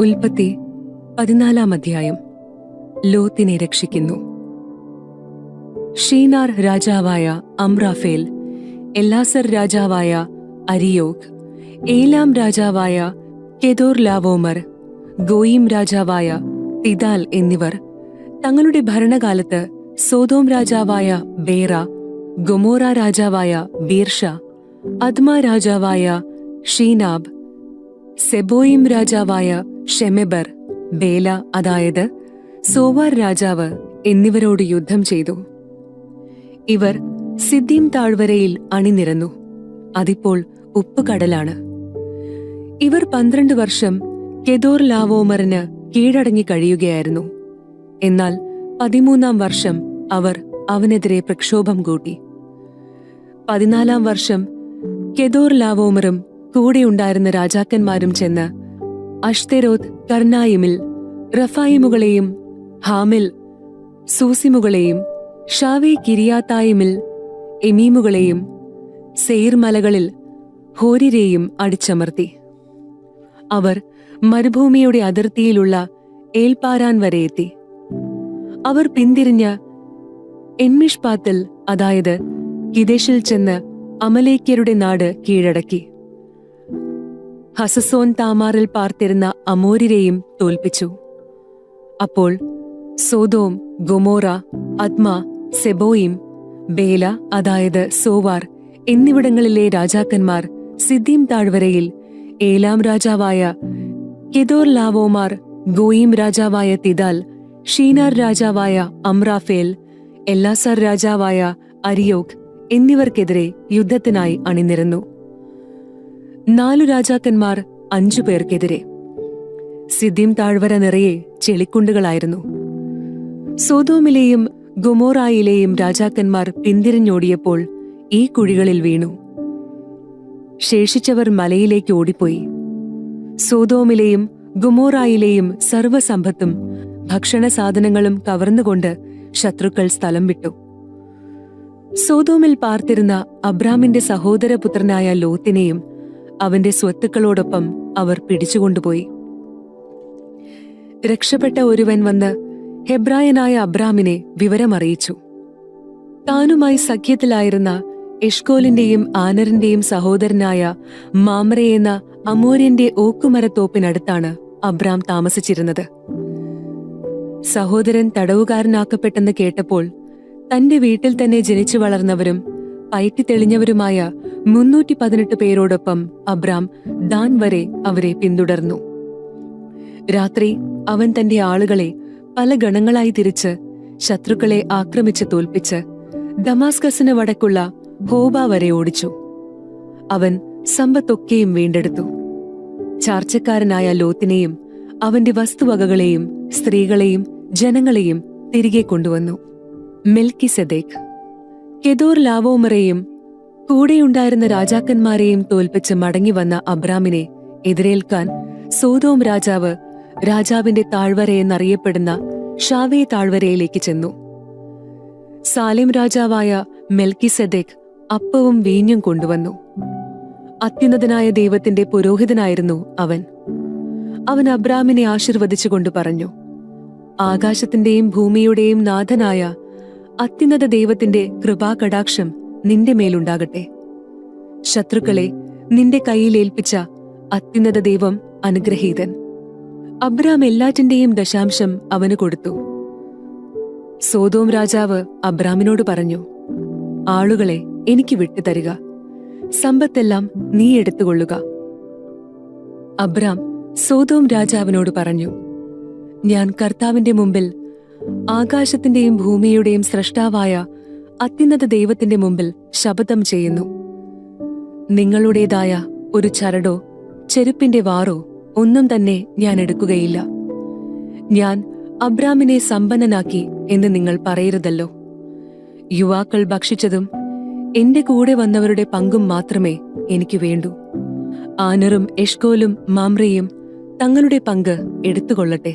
ഉൽപ്പത്തി പതിനാലാം അധ്യായം. ലോത്തിനെ രക്ഷിക്കുന്നു. ഷീനാർ രാജാവായ അമ്രാഫേൽ എല്ലാസർ രാജാവായ അരിയോഗ് ഏലാം രാജാവായ കെദോർ ലാവോമർ ഗോയിം രാജാവായ തിദാൽ എന്നിവർ തങ്ങളുടെ ഭരണകാലത്ത് സോതോം രാജാവായ ബേറ ഗൊമോറ രാജാവായ ബീർഷ അദ്മ രാജാവായ ഷീനാബ് സെബോയിം രാജാവായ ഷെമെബർ ബേല അതായത് സോവാർ രാജാവ് എന്നിവരോട് യുദ്ധം ചെയ്തു. ഇവർ സിദ്ദീം താഴ്വരയിൽ അണിനിരന്നു. അതിപ്പോൾ ഉപ്പുകടലാണ്. ഇവർ പന്ത്രണ്ട് വർഷം കെദോർ ലാവോമറിന് കീഴടങ്ങി കഴിയുകയായിരുന്നു. എന്നാൽ പതിമൂന്നാം വർഷം അവർ അവനെതിരെ പ്രക്ഷോഭം കൂട്ടി. പതിനാലാം വർഷം കെദോർ ലാവോമറും കൂടെയുണ്ടായിരുന്ന രാജാക്കന്മാരും ചെന്ന് അഷ്തെരോത്ത് കർണായിമിൽ റഫായിമുകളെയും ഹാമിൽ സൂസിമുകളെയും ഷാവേ കിരിയാത്തായിമിൽ എമീമുകളെയും സെയിർ മലകളിൽ ഹോരിരെയും അടിച്ചമർത്തി. അവർ മരുഭൂമിയുടെ അതിർത്തിയിലുള്ള ഏൽപാരാൻ വരെ എത്തി. അവർ പിന്തിരിഞ്ഞ എൻമിഷ്പാത്തിൽ അതായത് കിദേശിൽ ചെന്ന് അമലേക്യരുടെ നാട് കീഴടക്കി. ഹസസോൻ താമാറിൽ പാർത്തിരുന്ന അമോരിരെയും തോൽപ്പിച്ചു. അപ്പോൾ Sodom Gomorrah Admah Zeboiim Bela അതായത് സോവാർ എന്നിവിടങ്ങളിലെ രാജാക്കന്മാർ സിദ്ദീം താഴ്വരയിൽ ഏലാം രാജാവായ കെദോർ ലാവോമാർ ഗോയിം രാജാവായ തിദാൽ ഷീനാർ രാജാവായ അമ്രാഫേൽ എല്ലാസർ രാജാവായ അരിയോഗ് എന്നിവർക്കെതിരെ യുദ്ധത്തിനായി അണിനിരന്നു. നാലു രാജാക്കന്മാർ അഞ്ചു പേർക്കെതിരെ. സിദ്ധിം താഴ്വര നിറയെ ചെളിക്കുണ്ടുകളായിരുന്നു. സോതോമിലെയും ഗുമോറായിലെയും രാജാക്കന്മാർ പിന്തിരിഞ്ഞോടിയപ്പോൾ ഈ കുഴികളിൽ വീണു. ശേഷിച്ചവർ മലയിലേക്ക് ഓടിപ്പോയി. സോതോമിലെയും ഗുമോറായിലെയും സർവസമ്പത്തും ഭക്ഷണ സാധനങ്ങളും കവർന്നുകൊണ്ട് ശത്രുക്കൾ സ്ഥലം വിട്ടു. സോതോമിൽ പാർത്തിരുന്ന അബ്രാമിന്റെ സഹോദരപുത്രനായ ലോത്തിനെയും അവന്റെ സ്വത്തുക്കളോടൊപ്പം അവർ പിടിച്ചുകൊണ്ടുപോയി. രക്ഷപ്പെട്ട ഒരുവൻ വന്ന് ഹെബ്രായനായ അബ്രാമിനെ വിവരമറിയിച്ചു. താനുമായി സഖ്യത്തിലായിരുന്ന എഷ്കോലിന്റെയും ആനറിന്റെയും സഹോദരനായ മാമറെ അമൂര്യന്റെ അമോര്യന്റെ ഓക്കുമരത്തോപ്പിനടുത്താണ് അബ്രാം താമസിച്ചിരുന്നത്. സഹോദരൻ തടവുകാരനാക്കപ്പെട്ടെന്ന് കേട്ടപ്പോൾ തന്റെ വീട്ടിൽ തന്നെ ജനിച്ചു വളർന്നവരും പയറ്റി തെളിഞ്ഞവരുമായ മുന്നൂറ്റി പതിനെട്ട് പേരോടൊപ്പം അബ്രാം ദാൻ വരെ അവരെ പിന്തുടർന്നു. രാത്രി അവൻ തന്റെ ആളുകളെ പല ഗണങ്ങളായി തിരിച്ച് ശത്രുക്കളെ ആക്രമിച്ച് തോൽപ്പിച്ച് ദമാസ്കസിന് വടക്കുള്ള ഹോബ വരെ ഓടിച്ചു. അവൻ സമ്പത്തൊക്കെയും വീണ്ടെടുത്തു. ചാർച്ചക്കാരനായ ലോത്തിനെയും അവന്റെ വസ്തുവകകളെയും സ്ത്രീകളെയും ജനങ്ങളെയും തിരികെ കൊണ്ടുവന്നു. മെൽക്കി സെദേഖ് കെദോർ ലാവോമറെയും കൂടെയുണ്ടായിരുന്ന രാജാക്കന്മാരെയും തോൽപ്പിച്ച് മടങ്ങി വന്ന അബ്രാമിനെ എതിരേൽക്കാൻ സോതോം രാജാവ് രാജാവിന്റെ താഴ്വര എന്നറിയപ്പെടുന്ന ഷാവേ താഴ്വരയിലേക്ക് ചെന്നു. സാലിം രാജാവായ മെൽക്കി സദേഖ് അപ്പവും വീഞ്ഞും കൊണ്ടുവന്നു. അത്യുന്നതനായ ദൈവത്തിന്റെ പുരോഹിതനായിരുന്നു അവൻ. അവൻ അബ്രാമിനെ ആശീർവദിച്ചുകൊണ്ട് പറഞ്ഞു ആകാശത്തിന്റെയും ഭൂമിയുടെയും നാഥനായ അത്യുന്നത ദൈവത്തിന്റെ കൃപാകടാക്ഷം നിന്റെ മേലുണ്ടാകട്ടെ. ശത്രുക്കളെ നിന്റെ കയ്യിൽ ഏൽപ്പിച്ച അത്യുന്നത ദൈവം അനുഗ്രഹീതൻ. അബ്രാം എല്ലാറ്റിന്റെയും ദശാംശം അവന് കൊടുത്തു. സോതോം രാജാവ് അബ്രാമിനോട് പറഞ്ഞു ആളുകളെ എനിക്ക് വിട്ടുതരിക. സമ്പത്തെല്ലാം നീ എടുത്തുകൊള്ളുക. അബ്രാം സോതോം രാജാവിനോട് പറഞ്ഞു ഞാൻ കർത്താവിന്റെ മുമ്പിൽ ആകാശത്തിന്റെയും ഭൂമിയുടെയും സ്രഷ്ടാവായ അത്യുന്നത ദൈവത്തിന്റെ മുമ്പിൽ ശപഥം ചെയ്യുന്നു. നിങ്ങളുടേതായ ഒരു ചരടോ ചെരുപ്പിന്റെ വാറോ ഒന്നും തന്നെ ഞാൻ എടുക്കുകയില്ല. ഞാൻ അബ്രാമിനെ സമ്പന്നനാക്കി എന്ന് നിങ്ങൾ പറയരുതല്ലോ. യുവാക്കൾ ഭക്ഷിച്ചതും എന്റെ കൂടെ വന്നവരുടെ പങ്കും മാത്രമേ എനിക്ക് വേണ്ടൂ. ആനറും എഷ്കോലും മാമ്രയും തങ്ങളുടെ പങ്ക് എടുത്തുകൊള്ളട്ടെ.